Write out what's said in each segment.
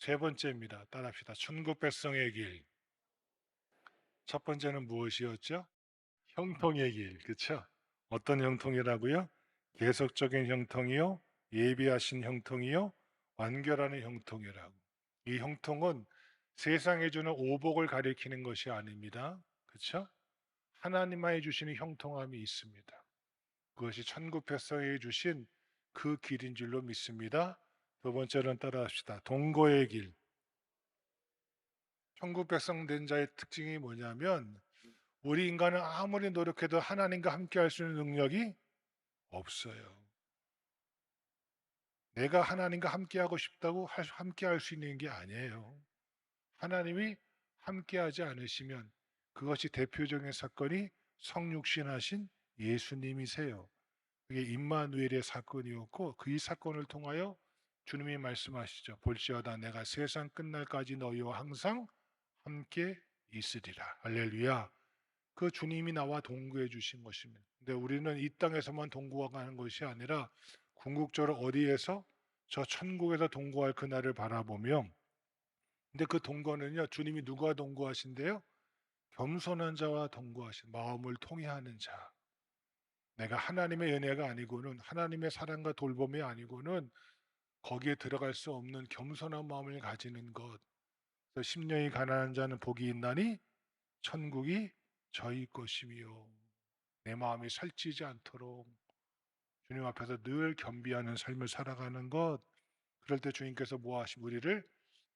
세 번째입니다. 따라합시다. 천국 백성의 길. 첫 번째는 무엇이었죠? 형통의 길. 그렇죠? 어떤 형통이라고요? 계속적인 형통이요, 예비하신 형통이요, 완결하는 형통이라고. 이 형통은 세상에 주는 오복을 가리키는 것이 아닙니다. 그렇죠? 하나님만이 주시는 형통함이 있습니다. 그것이 천국 백성에게 주신 그 길인 줄로 믿습니다. 두 번째는 따라합시다. 동거의 길. 천국 백성 된 자의 특징이 뭐냐면 우리 인간은 아무리 노력해도 하나님과 함께 할 수 있는 능력이 없어요. 내가 하나님과 함께 하고 싶다고 할- 함께 할 수 있는 게 아니에요. 하나님이 함께 하지 않으시면 그것이 대표적인 사건이 성육신하신 예수님이세요. 그게 임마누엘의 사건이었고 그 이 사건을 통하여 주님이 말씀하시죠. 볼지어다 내가 세상 끝날까지 너희와 항상 함께 있으리라. 할렐루야. 그 주님이 나와 동거해 주신 것입니다. 근데 우리는 이 땅에서만 동거하는 것이 아니라 궁극적으로 어디에서 저 천국에서 동거할 그날을 바라보며 근데 그 동거는요 주님이 누가 동거하신대요? 겸손한 자와 동거하신 마음을 통해하는 자. 내가 하나님의 은혜가 아니고는 하나님의 사랑과 돌봄이 아니고는 거기에 들어갈 수 없는 겸손한 마음을 가지는 것. 그래서 심령이 가난한 자는 복이 있나니 천국이 저희 것이며 내 마음이 살찌지 않도록 주님 앞에서 늘 겸비하는 삶을 살아가는 것. 그럴 때 주님께서 뭐 하시 우리를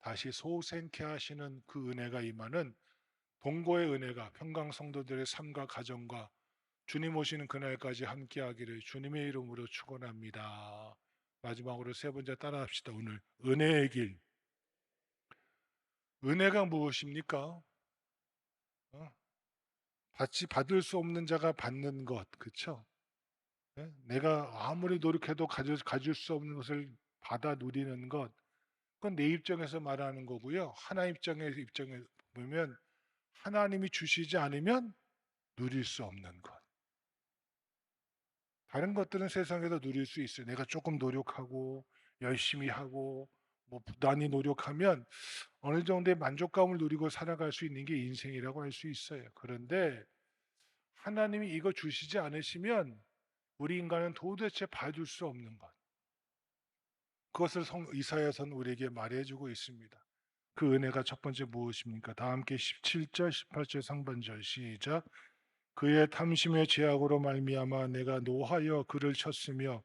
다시 소생케 하시는 그 은혜가 임하는 동거의 은혜가 평강 성도들의 삶과 가정과 주님 오시는 그날까지 함께하기를 주님의 이름으로 축원합니다. 마지막으로 세 번째 따라합시다. 오늘 은혜의 길. 은혜가 무엇입니까? 어? 받지 받을 수 없는 자가 받는 것, 그렇죠? 내가 아무리 노력해도 가질, 가질 수 없는 것을 받아 누리는 것, 그건 내 입장에서 말하는 거고요. 하나님 입장에 입장에 보면 하나님이 주시지 않으면 누릴 수 없는 것. 다른 것들은 세상에서 누릴 수 있어요. 내가 조금 노력하고 열심히 하고 뭐 부단히 노력하면 어느 정도의 만족감을 누리고 살아갈 수 있는 게 인생이라고 할 수 있어요. 그런데 하나님이 이거 주시지 않으시면 우리 인간은 도대체 받을 수 없는 것. 그것을 성 이사야서는 우리에게 말해주고 있습니다. 그 은혜가 첫 번째 무엇입니까? 다 함께 17절, 18절 상반절 시작. 그의 탐심의 죄악으로 말미암아 내가 노하여 그를 쳤으며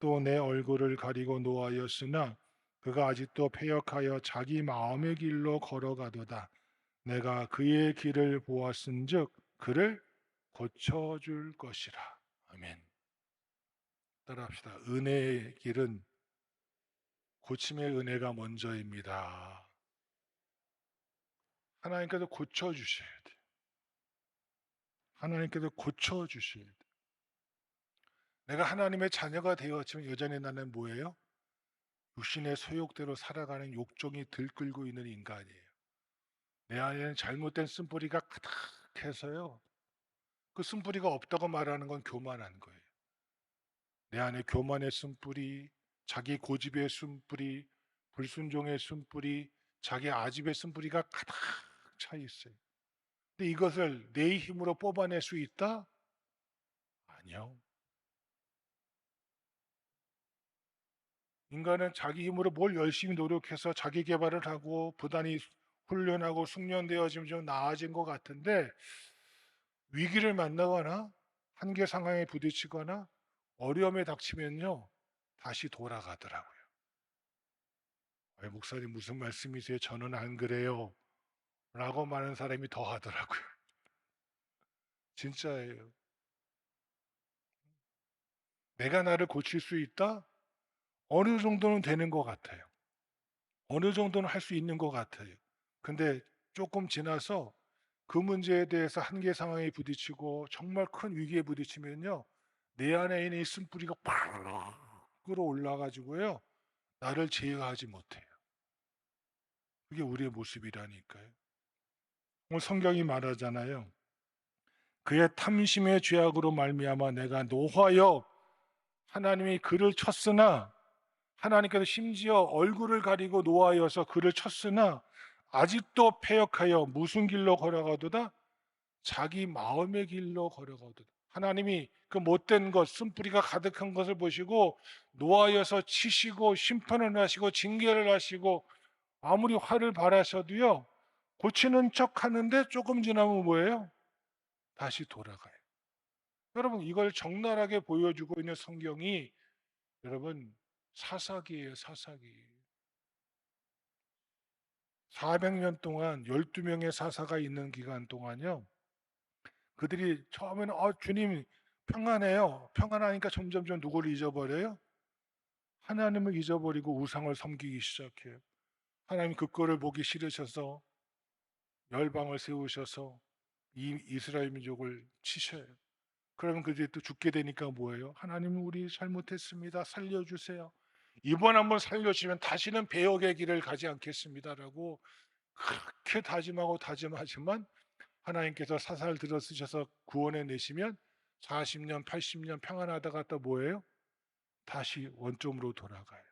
또 내 얼굴을 가리고 노하였으나 그가 아직도 패역하여 자기 마음의 길로 걸어가도다. 내가 그의 길을 보았은즉 그를 고쳐줄 것이라. 아멘. 따라합시다. 은혜의 길은 고침의 은혜가 먼저입니다. 하나님께서 고쳐주셔야 돼요. 하나님께서 고쳐주셔야 돼요. 내가 하나님의 자녀가 되었지만 여전히 나는 뭐예요? 육신의 소욕대로 살아가는 욕종이 들끓고 있는 인간이에요. 내 안에는 잘못된 쓴뿌리가 가득해서요. 그 쓴뿌리가 없다고 말하는 건 교만한 거예요. 내 안에 교만의 쓴뿌리, 자기 고집의 쓴뿌리, 불순종의 쓴뿌리, 자기 아집의 쓴뿌리가 가득 차 있어요. 근데 이것을 내 힘으로 뽑아낼 수 있다? 아니요. 인간은 자기 힘으로 뭘 열심히 노력해서 자기 개발을 하고 부단히 훈련하고 숙련되어지면 좀 나아진 것 같은데 위기를 만나거나 한계 상황에 부딪히거나 어려움에 닥치면요 다시 돌아가더라고요. 아, 목사님 무슨 말씀이세요? 저는 안 그래요. 라고 많은 사람이 더 하더라고요. 진짜예요. 내가 나를 고칠 수 있다? 어느 정도는 되는 것 같아요. 어느 정도는 할 수 있는 것 같아요. 근데 조금 지나서 그 문제에 대해서 한계 상황에 부딪히고 정말 큰 위기에 부딪히면요. 내 안에 있는 이 쓴뿌리가 팍 끌어올라가지고요. 나를 제어하지 못해요. 그게 우리의 모습이라니까요. 오늘 성경이 말하잖아요. 그의 탐심의 죄악으로 말미암아 내가 노하여 하나님이 그를 쳤으나 하나님께서 심지어 얼굴을 가리고 노하여서 그를 쳤으나 아직도 패역하여 무슨 길로 걸어가도다 자기 마음의 길로 걸어가도다 하나님이 그 못된 것 쓴뿌리가 가득한 것을 보시고 노하여서 치시고 심판을 하시고 징계를 하시고 아무리 화를 발하셔도요 고치는 척 하는데 조금 지나면 뭐예요? 다시 돌아가요. 여러분 이걸 적나라하게 보여주고 있는 성경이 여러분 사사기예요, 사사기. 400년 동안 12명의 사사가 있는 기간 동안요. 그들이 처음에는 어, 주님 평안해요. 평안하니까 점점점 누구를 잊어버려요? 하나님을 잊어버리고 우상을 섬기기 시작해요. 하나님 그 꼴을 보기 싫으셔서 열방을 세우셔서 이 이스라엘 민족을 치셔요. 그러면 그들이 또 죽게 되니까 뭐예요? 하나님 우리 잘못했습니다. 살려주세요. 이번 한번 살려주시면 다시는 배역의 길을 가지 않겠습니다라고 그렇게 다짐하고 다짐하지만 하나님께서 사살 들어 쓰셔서 구원해 내시면 40년, 80년 평안하다가 또 뭐예요? 다시 원점으로 돌아가요.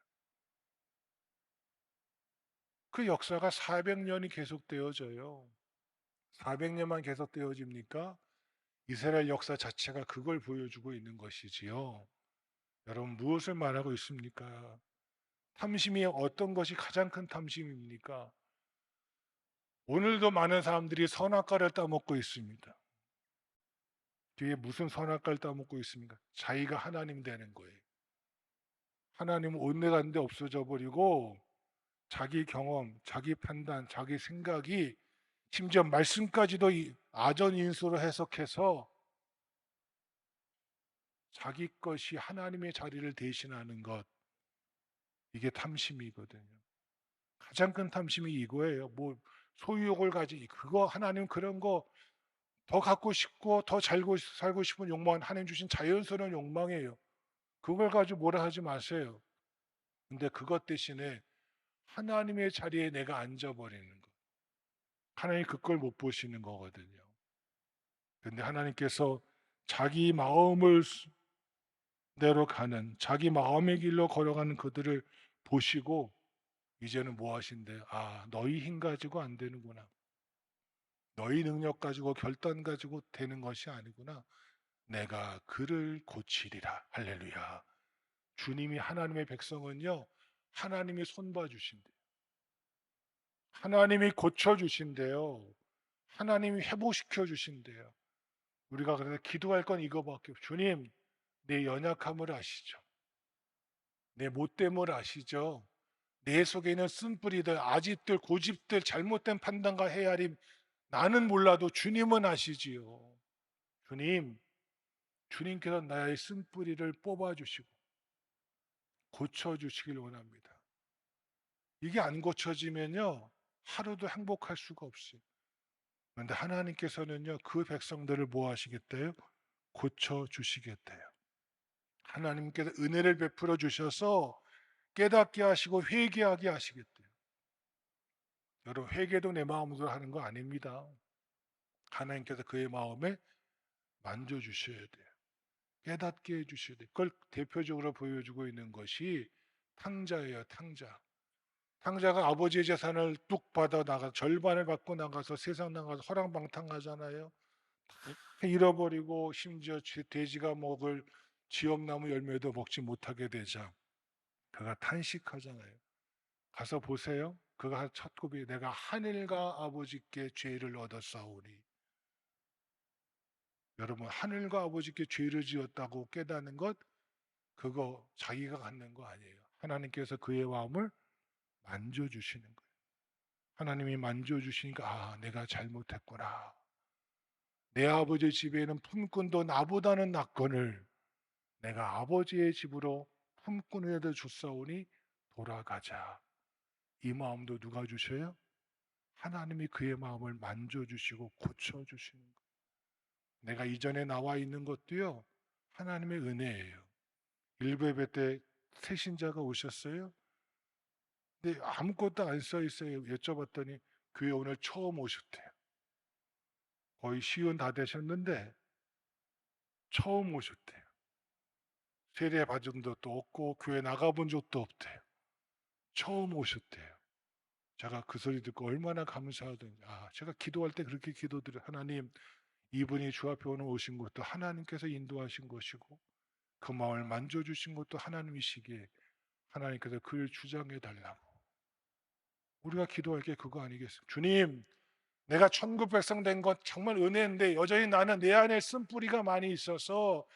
그 역사가 400년이 계속되어져요. 400년만 계속되어집니까? 이스라엘 역사 자체가 그걸 보여주고 있는 것이지요. 여러분 무엇을 말하고 있습니까? 탐심이 어떤 것이 가장 큰 탐심입니까? 오늘도 많은 사람들이 선악과를 따먹고 있습니다. 뒤에 무슨 선악과를 따먹고 있습니까? 자기가 하나님 되는 거예요. 하나님은 온데간데 없어져 버리고 자기 경험, 자기 판단, 자기 생각이 심지어 말씀까지도 아전 인수로 해석해서 자기 것이 하나님의 자리를 대신하는 것 이게 탐심이거든요. 가장 큰 탐심이 이거예요. 뭐 소유욕을 가지 그거 하나님 그런 거 더 갖고 싶고 더 살고 살고 싶은 욕망은 하나님 주신 자연스러운 욕망이에요. 그걸 가지고 뭐라 하지 마세요. 근데 그것 대신에 하나님의 자리에 내가 앉아버리는 것. 하나님 그걸 못 보시는 거거든요. 근데 하나님께서 자기 마음을 대로 가는 자기 마음의 길로 걸어가는 그들을 보시고 이제는 뭐 하신대? 아, 너희 힘 가지고 안 되는구나. 너희 능력 가지고 결단 가지고 되는 것이 아니구나. 내가 그를 고치리라. 할렐루야. 주님이 하나님의 백성은요. 하나님이 손봐 주신대요. 하나님이 고쳐 주신대요. 하나님이 회복시켜 주신대요. 우리가 그래서 기도할 건 이거밖에 없 주님, 내 연약함을 아시죠? 내 못됨을 아시죠? 내 속에 있는 쓴뿌리들, 아집들, 고집들, 잘못된 판단과 헤아림 나는 몰라도 주님은 아시지요. 주님, 주님께서 나의 쓴뿌리를 뽑아주시고 고쳐주시길 원합니다. 이게 안 고쳐지면요, 하루도 행복할 수가 없어요. 그런데 하나님께서는요, 그 백성들을 뭐 하시겠대요? 고쳐주시겠대요. 하나님께서 은혜를 베풀어 주셔서 깨닫게 하시고 회개하게 하시겠대요. 여러분 회개도 내 마음으로 하는 거 아닙니다. 하나님께서 그의 마음에 만져 주셔야 돼요. 깨닫게 해 주셔야 돼요. 그걸 대표적으로 보여주고 있는 것이 탕자예요, 탕자. 탕자가 아버지의 재산을 뚝 받아 나가 절반을 받고 나가서 세상 나가서 허랑방탕하잖아요. 잃어버리고 심지어 돼지가 먹을 지역나무 열매도 먹지 못하게 되자 그가 탄식하잖아요. 가서 보세요. 그가 첫 고비 내가 하늘과 아버지께 죄를 얻었사오니 여러분 하늘과 아버지께 죄를 지었다고 깨닫는 것 그거 자기가 갖는 거 아니에요. 하나님께서 그의 마음을 만져 주시는 거예요. 하나님이 만져 주시니까 아 내가 잘못했구나. 내 아버지 집에는 품꾼도 나보다는 낫거늘 내가 아버지의 집으로 품꾼에도 주사오니 돌아가자. 이 마음도 누가 주셔요? 하나님이 그의 마음을 만져주시고 고쳐주시는 거예요. 내가 이전에 나와 있는 것도요, 하나님의 은혜예요. 일부 예배 때 새신자가 오셨어요. 근데 아무것도 안 써 있어요. 여쭤봤더니 교회 오늘 처음 오셨대요. 거의 시은 다 되셨는데 처음 오셨대요. 세례 받은 적도 없고 교회 나가본 적도 없대요. 처음 오셨대요. 제가 그 소리 듣고 얼마나 감사하던지. 아, 제가 기도할 때 그렇게 기도드려. 하나님, 이분이 주 앞에 오늘 오신 것도 하나님께서 인도하신 것이고 그 마음을 만져주신 것도 하나님이시기에 하나님께서 그를 주장해 달라고. 우리가 기도할 게 그거 아니겠습니까? 주님, 내가 천국 백성 된 것 정말 은혜인데 여전히 나는 내 안에 쓴 뿌리가 많이 있어서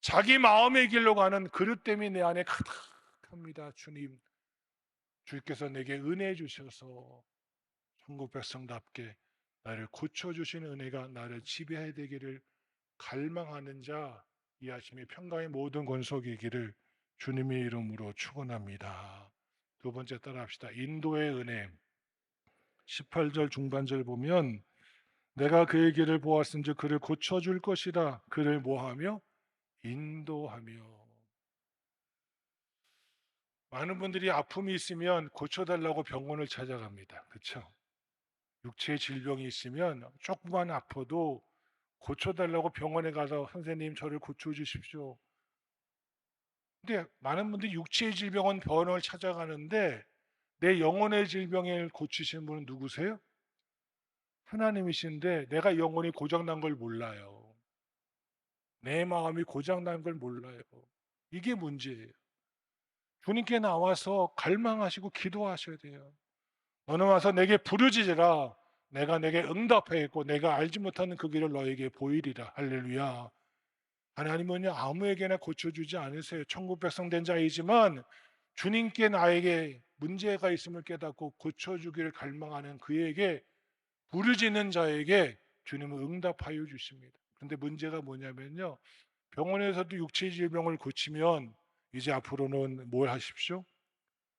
자기 마음의 길로 가는 그릇됨이 내 안에 가득합니다. 주님, 주께서 내게 은혜 주셔서 천국 백성답게 나를 고쳐주시는 은혜가 나를 지배해야 되기를 갈망하는 자, 이 아침에 평강의 모든 권속이기를 주님의 이름으로 축원합니다. 두 번째 따라합시다. 인도의 은혜. 18절 중반절 보면 내가 그의 길을 보았은즉 그를 고쳐 줄 것이라 그를 뭐하며 인도하며 많은 분들이 아픔이 있으면 고쳐 달라고 병원을 찾아갑니다. 그렇죠? 육체의 질병이 있으면 조금만 아파도 고쳐달라고 병원에 가서 선생님 저를 고쳐주십시오. 근데 많은 분들이 육체의 질병은 병원을 찾아가는데 내 영혼의 질병을 고치시는 분은 누구세요? 하나님이신데 내가 영혼이 고장난 걸 몰라요. 내 마음이 고장난 걸 몰라요. 이게 문제예요. 주님께 나와서 갈망하시고 기도하셔야 돼요. 너는 와서 내게 부르짖으라. 내가 내게 응답하겠고 내가 알지 못하는 그 길을 너에게 보이리라. 할렐루야. 하나님은요 아무에게나 고쳐주지 않으세요. 천국 백성 된 자이지만 주님께 나에게 문제가 있음을 깨닫고 고쳐주기를 갈망하는 그에게 부르짖는 자에게 주님은 응답하여 주십니다. 그런데 문제가 뭐냐면요. 병원에서도 육체 질병을 고치면 이제 앞으로는 뭘 하십시오?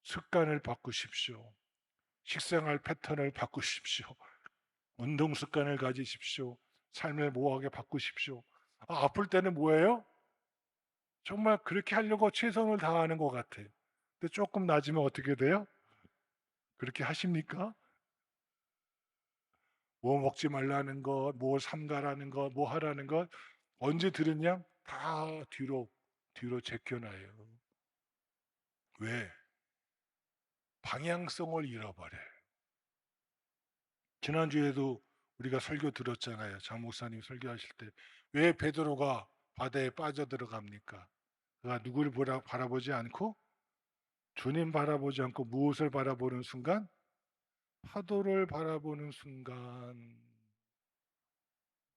습관을 바꾸십시오. 식생활 패턴을 바꾸십시오. 운동 습관을 가지십시오. 삶을 모호하게 바꾸십시오. 아, 아플 때는 뭐예요? 정말 그렇게 하려고 최선을 다하는 것 같아요. 근데 조금 낮으면 어떻게 돼요? 그렇게 하십니까? 뭐 먹지 말라는 것, 뭐 삼가라는 것, 뭐 하라는 것 언제 들었냐? 다 뒤로 뒤로 제껴놔요. 왜? 방향성을 잃어버려요. 지난주에도 우리가 설교 들었잖아요. 장 목사님 설교하실 때 왜 베드로가 바다에 빠져 들어갑니까? 그가 누구를 보라, 바라보지 않고 주님 바라보지 않고 무엇을 바라보는 순간 파도를 바라보는 순간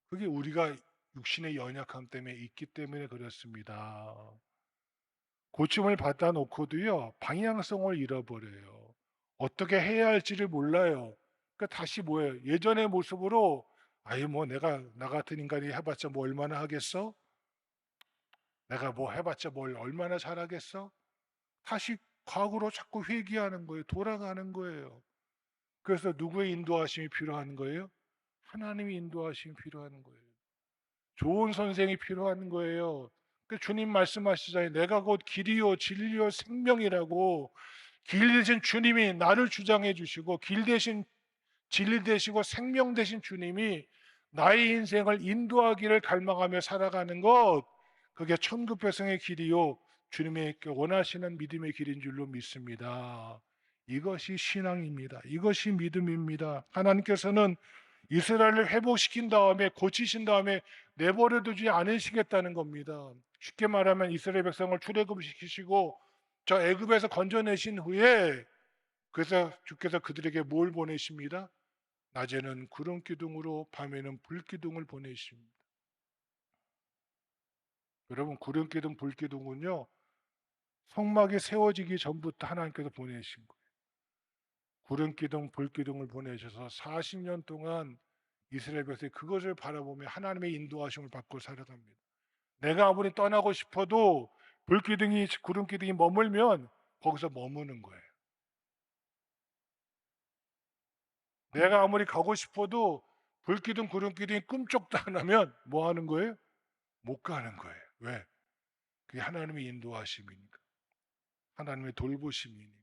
그게 우리가 육신의 연약함 때문에 있기 때문에 그렇습니다. 고침을 받아 놓고도요 방향성을 잃어버려요. 어떻게 해야 할지를 몰라요. 그러니까 다시 뭐예요? 예전의 모습으로 아예 뭐 내가 나 같은 인간이 해봤자 뭐 얼마나 하겠어? 내가 뭐 해봤자 뭘 얼마나 잘하겠어? 다시 과거로 자꾸 회귀하는 거예요. 돌아가는 거예요. 그래서 누구의 인도하심이 필요한 거예요? 하나님의 인도하심이 필요한 거예요. 좋은 선생이 필요한 거예요. 그 주님 말씀하시잖아요. 내가 곧 길이요 진리요 생명이라고 길 대신 주님이 나를 주장해 주시고 길 대신 진리 되시고 생명 되신 주님이 나의 인생을 인도하기를 갈망하며 살아가는 것 그게 천국 백성의 길이요 주님의 원하시는 믿음의 길인 줄로 믿습니다. 이것이 신앙입니다. 이것이 믿음입니다. 하나님께서는 이스라엘을 회복시킨 다음에 고치신 다음에 내버려 두지 않으시겠다는 겁니다. 쉽게 말하면 이스라엘 백성을 출애굽시키시고 저 애굽에서 건져내신 후에 그래서 주께서 그들에게 뭘 보내십니다. 낮에는 구름 기둥으로 밤에는 불 기둥을 보내십니다. 여러분 구름 기둥 불 기둥은요 성막이 세워지기 전부터 하나님께서 보내신 거예요. 구름 기둥 불 기둥을 보내셔서 40년 동안 이스라엘 백성이 그것을 바라보며 하나님의 인도하심을 받고 살아갑니다. 내가 아무리 떠나고 싶어도 불 기둥이 구름 기둥이 머물면 거기서 머무는 거예요. 내가 아무리 가고 싶어도 불기둥 구름기둥이 꿈쩍도 안 하면 뭐 하는 거예요? 못 가는 거예요. 왜? 그게 하나님의 인도하심이니까. 하나님의 돌보심이니까.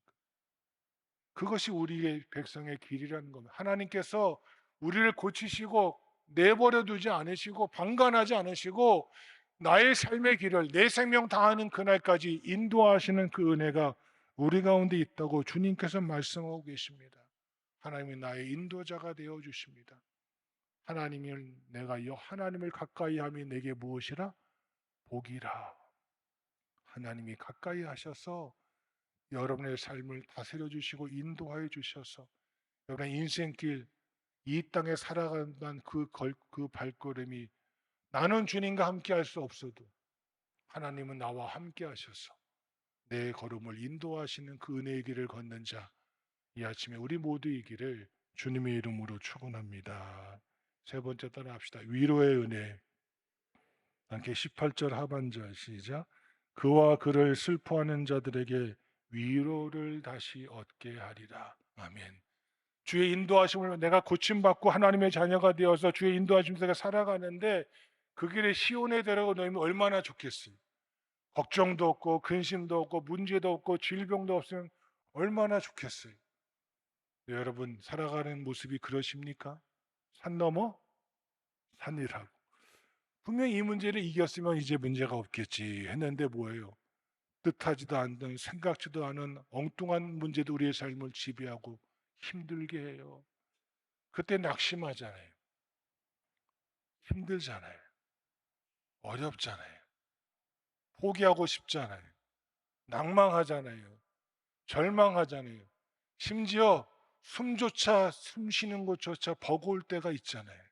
그것이 우리의 백성의 길이라는 겁니다. 하나님께서 우리를 고치시고 내버려 두지 않으시고 방관하지 않으시고 나의 삶의 길을 내 생명 다하는 그날까지 인도하시는 그 은혜가 우리 가운데 있다고 주님께서 말씀하고 계십니다. 하나님이 나의 인도자가 되어 주십니다. 하나님을 내가 여 하나님을 가까이 함이 내게 무엇이라 복이라. 하나님이 가까이 하셔서 여러분의 삶을 다스려 주시고 인도하여 주셔서 여러분의 인생길 이 땅에 살아간다는 그, 걸, 그 발걸음이 나는 주님과 함께 할 수 없어도 하나님은 나와 함께 하셔서 내 걸음을 인도하시는 그 은혜의 길을 걷는 자 이 아침에 우리 모두이기를 주님의 이름으로 축원합니다. 세 번째 따라 합시다. 위로의 은혜. 함께 18절 하반절 시작. 그와 그를 슬퍼하는 자들에게 위로를 다시 얻게 하리라. 아멘. 주의 인도하심을 내가 고침받고 하나님의 자녀가 되어서 주의 인도하심 속에 살아가는데 그 길에 시온에 들어가 놓으면 얼마나 좋겠어요. 걱정도 없고 근심도 없고 문제도 없고 질병도 없으면 얼마나 좋겠어요. 네, 여러분 살아가는 모습이 그러십니까? 산 넘어 산이라고. 분명히 이 문제를 이겼으면 이제 문제가 없겠지 했는데 뭐예요? 뜻하지도 않는 생각지도 않은 엉뚱한 문제도 우리의 삶을 지배하고 힘들게 해요. 그때 낙심하잖아요. 힘들잖아요. 어렵잖아요. 포기하고 싶잖아요. 낭망하잖아요. 절망하잖아요. 심지어 숨조차 숨 쉬는 것조차 버거울 때가 있잖아요.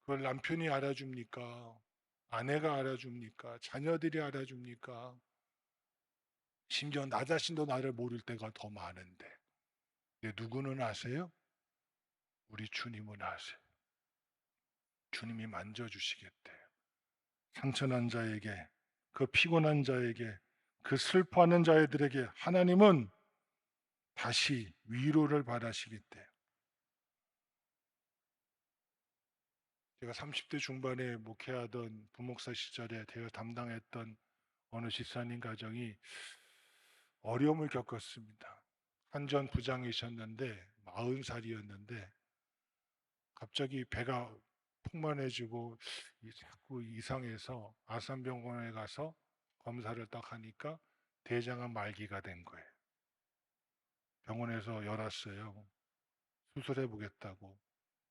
그걸 남편이 알아줍니까? 아내가 알아줍니까? 자녀들이 알아줍니까? 심지어 나 자신도 나를 모를 때가 더 많은데. 근데 누구는 아세요? 우리 주님은 아세요. 주님이 만져주시겠대요. 상처난 자에게, 그 피곤한 자에게, 그 슬퍼하는 자들에게 하나님은 다시 위로를 바라시겠대요. 제가 30대 중반에 목회하던 부목사 시절에 대여 담당했던 어느 집사님 가정이 어려움을 겪었습니다. 한전 부장이셨는데 40살이었는데 갑자기 배가 풍만해지고 자꾸 이상해서 아산병원에 가서 검사를 딱 하니까 대장암 말기가 된 거예요. 병원에서 열었어요. 수술해 보겠다고.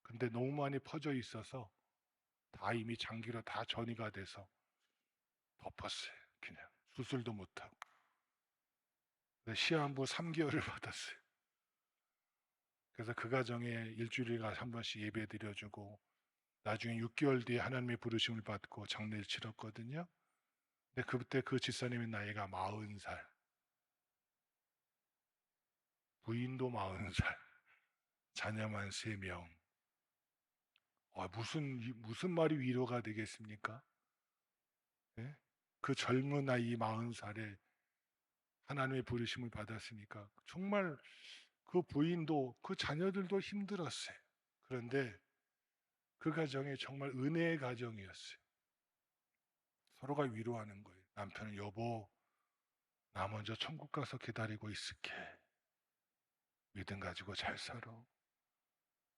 근데 너무 많이 퍼져 있어서 다 이미 장기로 다 전이가 돼서 덮었어요. 그냥 수술도 못하고. 시한부 3개월을 받았어요. 그래서 그 가정에 일주일에 한 번씩 예배 드려주고 나중에 6개월 뒤에 하나님의 부르심을 받고 장례를 치렀거든요. 근데 그때 그 집사님의 나이가 40살. 부인도 40살. 자녀만 3명. 어, 무슨 무슨 말이 위로가 되겠습니까? 네? 그 젊은 나이 40살에 하나님의 부르심을 받았으니까 정말 그 부인도 그 자녀들도 힘들었어요. 그런데 그 가정이 정말 은혜의 가정이었어요. 서로가 위로하는 거예요. 남편은 여보, 나 먼저 천국 가서 기다리고 있을게. 믿음 가지고 잘 살아.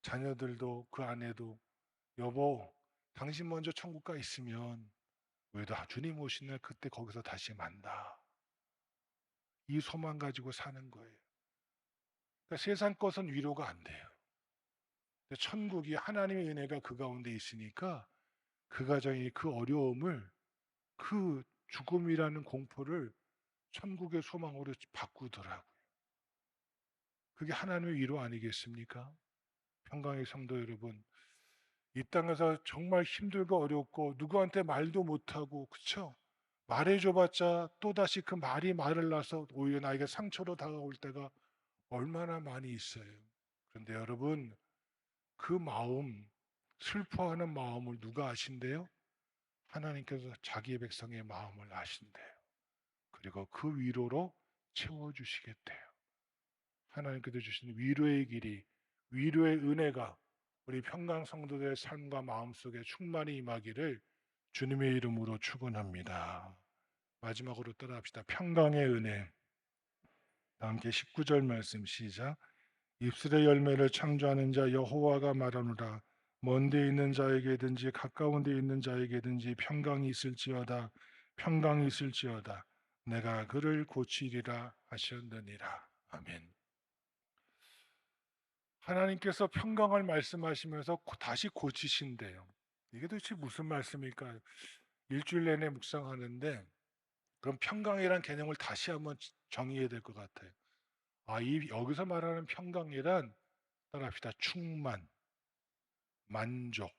자녀들도 그 아내도 여보, 당신 먼저 천국 가 있으면 왜도 주님 오신 날 그때 거기서 다시 만나. 이 소망 가지고 사는 거예요. 그러니까 세상 것은 위로가 안 돼요. 천국이 하나님의 은혜가 그 가운데 있으니까 그 가정이 그 어려움을 그 죽음이라는 공포를 천국의 소망으로 바꾸더라고요. 그게 하나님의 위로 아니겠습니까? 평강의 성도 여러분, 이 땅에서 정말 힘들고 어렵고 누구한테 말도 못하고 그쵸? 말해줘봤자 또다시 그 말이 말을 낳아서 오히려 나에게 상처로 다가올 때가 얼마나 많이 있어요. 그런데 여러분 그 마음 슬퍼하는 마음을 누가 아신대요? 하나님께서 자기의 백성의 마음을 아신대요. 그리고 그 위로로 채워주시겠대요. 하나님께서 주신 위로의 길이 위로의 은혜가 우리 평강 성도들의 삶과 마음 속에 충만히 임하기를 주님의 이름으로 축원합니다. 마지막으로 따라합시다. 평강의 은혜. 함께 19절 말씀 시작. 입술의 열매를 창조하는 자 여호와가 말하노라 먼데 있는 자에게든지 가까운 데 있는 자에게든지 평강이 있을지어다 평강이 있을지어다 내가 그를 고치리라 하셨느니라 아멘. 하나님께서 평강을 말씀하시면서 고- 다시 고치신대요. 이게 도대체 무슨 말씀일까? 일주일 내내 묵상하는데 그럼 평강이란 개념을 다시 한번 정의해야 될 것 같아요. 아, 이 여기서 말하는 평강이란 따라합시다. 충만, 만족.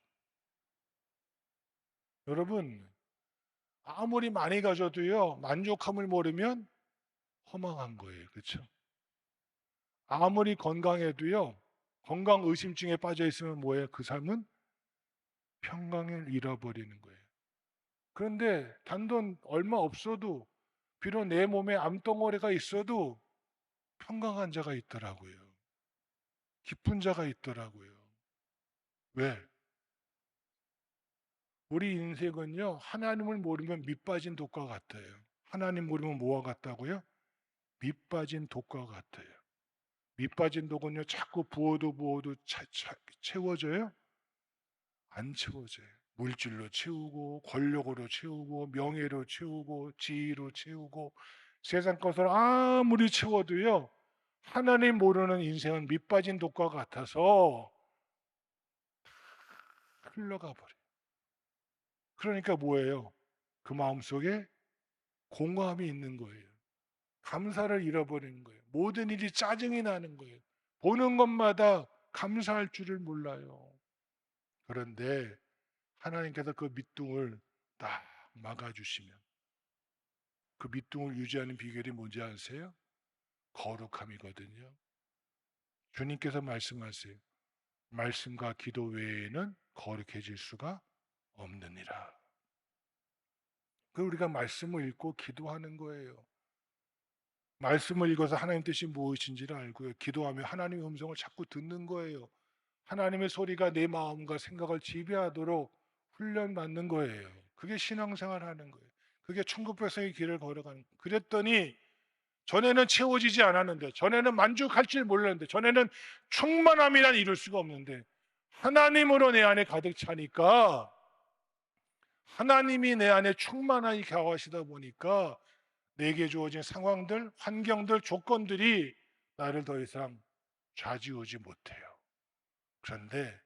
여러분, 아무리 많이 가져도요, 만족함을 모르면 허망한 거예요. 그렇죠? 아무리 건강해도요, 건강 의심증에 빠져 있으면 뭐예요? 그 삶은 평강을 잃어버리는 거예요. 그런데 단돈 얼마 없어도 비록 내 몸에 암덩어리가 있어도 평강한 자가 있더라고요. 기쁜 자가 있더라고요. 왜? 우리 인생은요, 하나님을 모르면 밑빠진 독과 같아요. 하나님 모르면 뭐와 같다고요? 밑빠진 독과 같아요. 밑빠진 독은요, 자꾸 부어도 부어도 차- 차- 채워져요? 안 채워져요. 물질로 채우고, 권력으로 채우고, 명예로 채우고, 지위로 채우고, 세상 것을 아무리 채워도요, 하나님 모르는 인생은 밑빠진 독과 같아서 흘러가 버려요. 그러니까 뭐예요? 그 마음 속에 공허함이 있는 거예요. 감사를 잃어버리는 거예요. 모든 일이 짜증이 나는 거예요. 보는 것마다 감사할 줄을 몰라요. 그런데 하나님께서 그 밑둥을 딱 막아주시면 그 밑둥을 유지하는 비결이 뭔지 아세요? 거룩함이거든요. 주님께서 말씀하세요. 말씀과 기도 외에는 거룩해질 수가 없느니라. 그 우리가 말씀을 읽고 기도하는 거예요. 말씀을 읽어서 하나님 뜻이 무엇인지를 알고요. 기도하며 하나님의 음성을 자꾸 듣는 거예요. 하나님의 소리가 내 마음과 생각을 지배하도록 훈련받는 거예요. 그게 신앙생활 하는 거예요. 그게 천국 백성의 길을 걸어가는 거예요. 그랬더니 전에는 채워지지 않았는데 전에는 만족할 줄 몰랐는데 전에는 충만함이란 이룰 수가 없는데 하나님으로 내 안에 가득 차니까 하나님이 내 안에 충만하게 갸우하시다 보니까 내게 주어진 상황들, 환경들, 조건들이 나를 더 이상 좌지우지 못해요. 그런데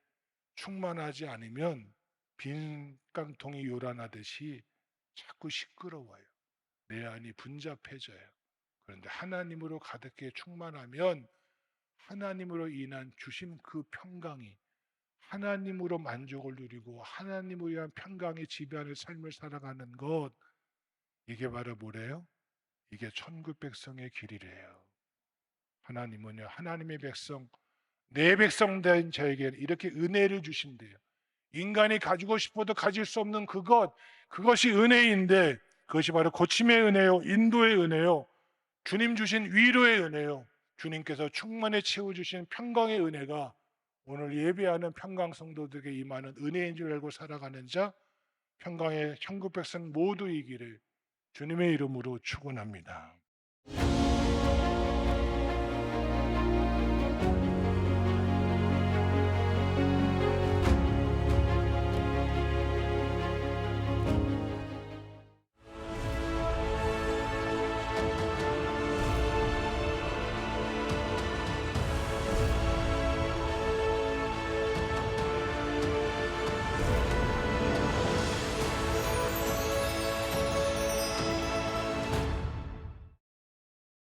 충만하지 않으면 빈 깡통이 요란하듯이 자꾸 시끄러워요. 내 안이 분잡해져요. 그런데 하나님으로 가득히 충만하면 하나님으로 인한 주신 그 평강이 하나님으로 만족을 누리고 하나님을 위한 평강의 지배하는 삶을 살아가는 것 이게 바로 뭐래요? 이게 천국 백성의 길이래요. 하나님은요 하나님의 백성 내 백성 된 저에게 이렇게 은혜를 주신대요. 인간이 가지고 싶어도 가질 수 없는 그것 그것이 은혜인데 그것이 바로 고침의 은혜요 인도의 은혜요 주님 주신 위로의 은혜요 주님께서 충만히 채워주신 평강의 은혜가 오늘 예배하는 평강 성도들에게 임하는 은혜인 줄 알고 살아가는 자 평강의 천국 백성 모두이기를 주님의 이름으로 축원합니다.